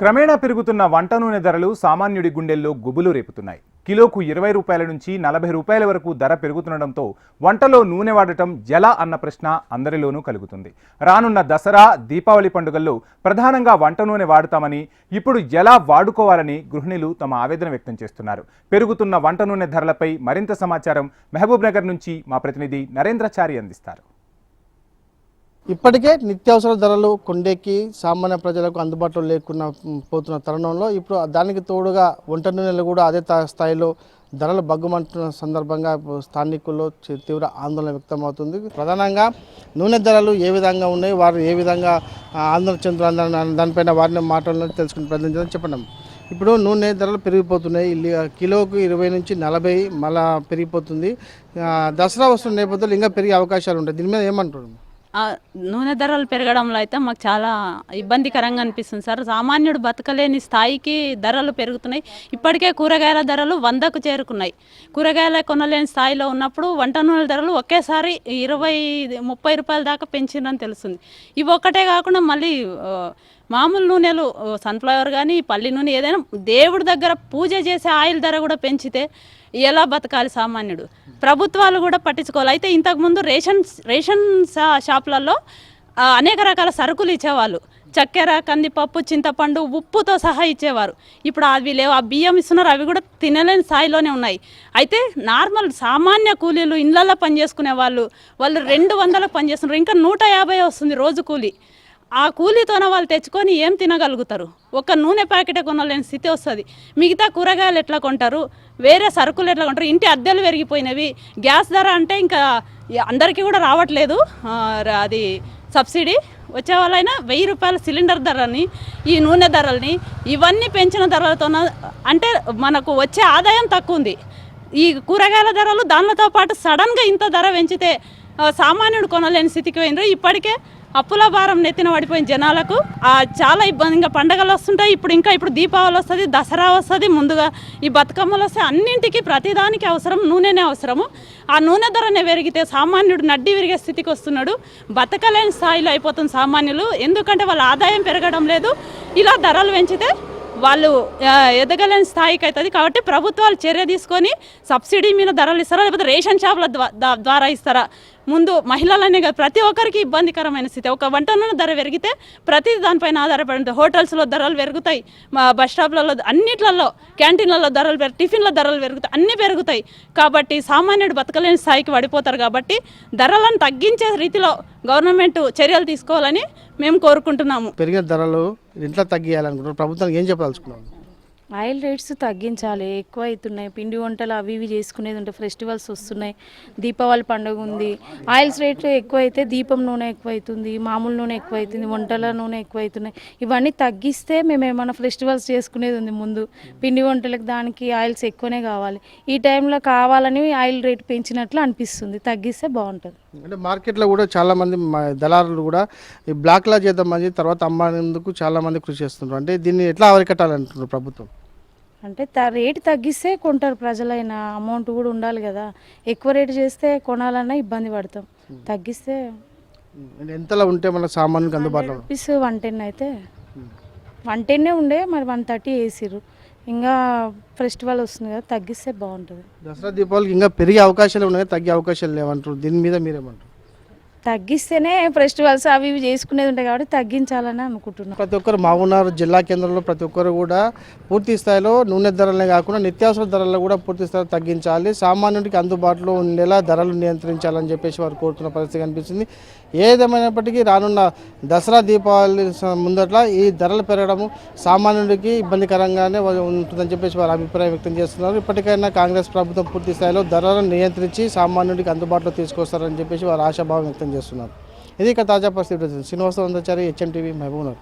క్రమేణా పెరుగుతున్న వంట నూనె ధరలు సామాన్యుడి గుండెల్లో గుబులు రేపుతున్నాయి. కిలోకు ఇరవై రూపాయల నుంచి నలభై రూపాయల వరకు ధర పెరుగుతుండటంతో వంటలో నూనె వాడటం ఎలా అన్న ప్రశ్న అందరిలోనూ కలుగుతుంది. రానున్న దసరా దీపావళి పండుగల్లో ప్రధానంగా వంట నూనె వాడుతామని ఇప్పుడు ఎలా వాడుకోవాలని గృహిణులు తమ ఆవేదన వ్యక్తం చేస్తున్నారు. పెరుగుతున్న వంట నూనె ధరలపై మరింత సమాచారం మహబూబ్ నగర్ నుంచి మా ప్రతినిధి నరేంద్రచారి అందిస్తారు. ఇప్పటికే నిత్యావసర ధరలు కొండెక్కి సామాన్య ప్రజలకు అందుబాటులో లేకుండా పోతున్న తరుణంలో ఇప్పుడు దానికి తోడుగా వంట నూనెలు కూడా అదే స్థాయిలో ధరలు బగ్గుమంటున్న సందర్భంగా స్థానికుల్లో తీవ్ర ఆందోళన వ్యక్తమవుతుంది. ప్రధానంగా నూనె ధరలు ఏ విధంగా ఉన్నాయి వారు ఏ విధంగా ఆందోళన చెందుతున్నారు దానిపైన వారిని మాటలను తెలుసుకుని ప్రయత్నించడం చెప్పడం చెప్పండి ఇప్పుడు నూనె ధరలు పెరిగిపోతున్నాయి. కిలోకు ఇరవై నుంచి నలభై మళ్ళా పెరిగిపోతుంది. దసరా వస్తున్న నేపథ్యంలో ఇంకా పెరిగే అవకాశాలు ఉంటాయి. దీని మీద ఏమంటారు నూనె ధరలు పెరగడంలో అయితే మాకు చాలా ఇబ్బందికరంగా అనిపిస్తుంది సార్. సామాన్యుడు బతకలేని స్థాయికి ధరలు పెరుగుతున్నాయి. ఇప్పటికే కూరగాయల ధరలు వందకు చేరుకున్నాయి. కూరగాయల కొనలేని స్థాయిలో ఉన్నప్పుడు వంట నూనెల ధరలు ఒకేసారి ఇరవై ముప్పై రూపాయల దాకా పెంచిందని తెలుస్తుంది. ఇవి ఒక్కటే కాకుండా మళ్ళీ మామూలు నూనెలు సన్ఫ్లవర్ కానీ పల్లి నూనె ఏదైనా దేవుడి దగ్గర పూజ చేసే ఆయిల్ ధర కూడా పెంచితే ఎలా బతకాలి సామాన్యుడు? ప్రభుత్వాలు కూడా పట్టించుకోవాలి. అయితే ఇంతకుముందు రేషన్ రేషన్ షా- షాపులలో అనేక రకాల సరుకులు ఇచ్చేవాళ్ళు. చక్కెర కందిపప్పు చింతపండు ఉప్పుతో సహా ఇచ్చేవారు. ఇప్పుడు అవి లేవు. ఆ బియ్యం ఇస్తున్నారు. అవి కూడా తినలేని స్థాయిలోనే ఉన్నాయి. అయితే నార్మల్ సామాన్య కూలీలు ఇళ్ళల్లో పనిచేసుకునే వాళ్ళు వాళ్ళు రెండు వందలకు పనిచేస్తున్నారు. ఇంకా నూట యాభై వస్తుంది రోజు కూలీ. ఆ కూలీతోన వాళ్ళు తెచ్చుకొని ఏం తినగలుగుతారు? ఒక నూనె ప్యాకెట్ కొనలేని స్థితి వస్తుంది. మిగతా కూరగాయలు ఎట్లా కొంటారు? వేరే సరుకులు ఎట్లా కొంటారు? ఇంటి అద్దెలు పెరిగిపోయినవి. గ్యాస్ ధర అంటే ఇంకా అందరికీ కూడా రావట్లేదు. అది సబ్సిడీ. వచ్చే వాళ్ళైనా వెయ్యి రూపాయల సిలిండర్ ధరని ఈ నూనె ధరల్ని ఇవన్నీ పెంచిన ధరలతో అంటే మనకు వచ్చే ఆదాయం తక్కువ ఉంది. ఈ కూరగాయల ధరలు దానితో పాటు సడన్గా ఇంత ధర పెంచితే సామాన్యుడు కొనలేని స్థితికి పోయినరు ఇప్పటికే అప్పుల భారం నెత్తిన పడిపోయిన జనాలకు ఆ, చాలా ఇబ్బంది ఇంకా పండగలు వస్తుంటాయి. ఇప్పుడు ఇంకా ఇప్పుడు దీపావళి వస్తుంది దసరా వస్తుంది ముందుగా ఈ బతుకమ్మలు వస్తాయి అన్నింటికి ప్రతిదానికి అవసరం నూనెనే అవసరము. ఆ నూనె ధరనే పెరిగితే సామాన్యుడు నడ్డి విరిగే స్థితికి వస్తున్నాడు. బతకలేని స్థాయిలో అయిపోతుంది సామాన్యులు ఎందుకంటే వాళ్ళ ఆదాయం పెరగడం లేదు. ఇలా ధరలు పెంచితే వాళ్ళు ఎదగలేని స్థాయికి అవుతుంది కాబట్టి ప్రభుత్వాలు చర్య తీసుకొని సబ్సిడీ మీద ధరలు ఇస్తారా లేకపోతే రేషన్ షాపుల ద్వారా ఇస్తారా? ముందు మహిళలనే కాదు ప్రతి ఒక్కరికి ఇబ్బందికరమైన స్థితి. ఒక వంట నూనె ధర పెరిగితే ప్రతి దానిపైన ఆధారపడి ఉంటుంది హోటల్స్లో ధరలు పెరుగుతాయి. మా బస్ స్టాప్లలో అన్నిట్లలో క్యాంటీన్లలో ధరలు పెరుగు టిఫిన్ల ధరలు పెరుగుతాయి. అన్నీ పెరుగుతాయి. కాబట్టి సామాన్యుడు బతకలేని స్థాయికి పడిపోతారు కాబట్టి ధరలను తగ్గించే రీతిలో గవర్నమెంట్ చర్యలు తీసుకోవాలని మేము కోరుకుంటున్నాము. పెరిగిన ధరలు ఇంట్లో తగ్గియాలనుకుంటున్నాం ప్రభుత్వం ఏం చెప్పదలుచుకున్నాము ఆయిల్ రేట్స్ తగ్గించాలి ఎక్కువ అవుతున్నాయి పిండి వంటలు అవి ఇవి చేసుకునేది ఉంటే ఫెస్టివల్స్ వస్తున్నాయి దీపావళి పండుగ ఉంది. ఆయిల్స్ రేట్లు ఎక్కువ అయితే దీపం నూనె ఎక్కువ అవుతుంది మామూలు నూనె ఎక్కువ అవుతుంది వంటల నూనె ఎక్కువ అవుతున్నాయి ఇవన్నీ తగ్గిస్తే మేము ఏమైనా ఫెస్టివల్స్ చేసుకునేది ఉంది ముందు. పిండి వంటలకు దానికి ఆయిల్స్ ఎక్కువనే కావాలి. ఈ టైంలో కావాలని ఆయిల్ రేట్ పెంచినట్లు అనిపిస్తుంది. తగ్గిస్తే బాగుంటుంది. అంటే మార్కెట్లో కూడా చాలామంది దళారులు కూడా ఈ బ్లాక్లా చేద్దామని తర్వాత అమ్మేందుకు చాలా మంది కృషి చేస్తున్నారు అంటే దీన్ని ఎట్లా అరికట్టాలంటున్నారు ప్రభుత్వం? అంటే రేటు తగ్గిస్తే కొంటారు ప్రజలైనా అమౌంట్ కూడా ఉండాలి కదా. ఎక్కువ రేటు చేస్తే కొనాలన్నా ఇబ్బంది పడతాం. తగ్గిస్తే అంటే ఎంతలో ఉంటే మన సామాన్యునికి అందుబాటులో? రూపీస్ వన్ టెన్ అయితే. వన్ టెన్నే ఉండే మరి వన్ థర్టీ వేసిర్రు. ఇంకా ఫెస్టివల్ వస్తుంది కదా తగ్గిస్తే బాగుంటుంది. దసరా దీపావళికి ఇంకా పెరిగే అవకాశాలు ఉన్నాయి తగ్గే అవకాశాలు లేవంటారు. దీని మీద మీరేమంటారు? తగ్గిస్తేనే ఫెస్టివల్స్ అవి ఇవి చేసుకునేది ఉంటాయి కాబట్టి తగ్గించాలని అనుకుంటున్నాను ప్రతి ఒక్కరు మాగున్నారు జిల్లా కేంద్రంలో ప్రతి ఒక్కరు కూడా పూర్తి స్థాయిలో నూనె ధరలనే కాకుండా నిత్యావసర ధరలు కూడా పూర్తి స్థాయిలో తగ్గించాలి. సామాన్యుడికి అందుబాటులో ఉండేలా ధరలు నియంత్రించాలని చెప్పేసి వారు కోరుతున్న పరిస్థితి కనిపిస్తుంది. ఏదేమైనప్పటికీ రానున్న దసరా దీపావళి ముందట్ల ఈ ధరలు పెరగడము సామాన్యుడికి ఇబ్బందికరంగానే ఉంటుందని చెప్పేసి వారు అభిప్రాయం వ్యక్తం చేస్తున్నారు. ఇప్పటికైనా కాంగ్రెస్ ప్రభుత్వం పూర్తి స్థాయిలో ధరలను నియంత్రించి సామాన్యుడికి అందుబాటులో తీసుకొస్తారని చెప్పేసి వారు ఆశాభావం వ్యక్తం చేస్తున్నారు. ఇది ఇక తాజా పరిస్థితి. Srinivasa Vandachari H M TV Mahabubnagar.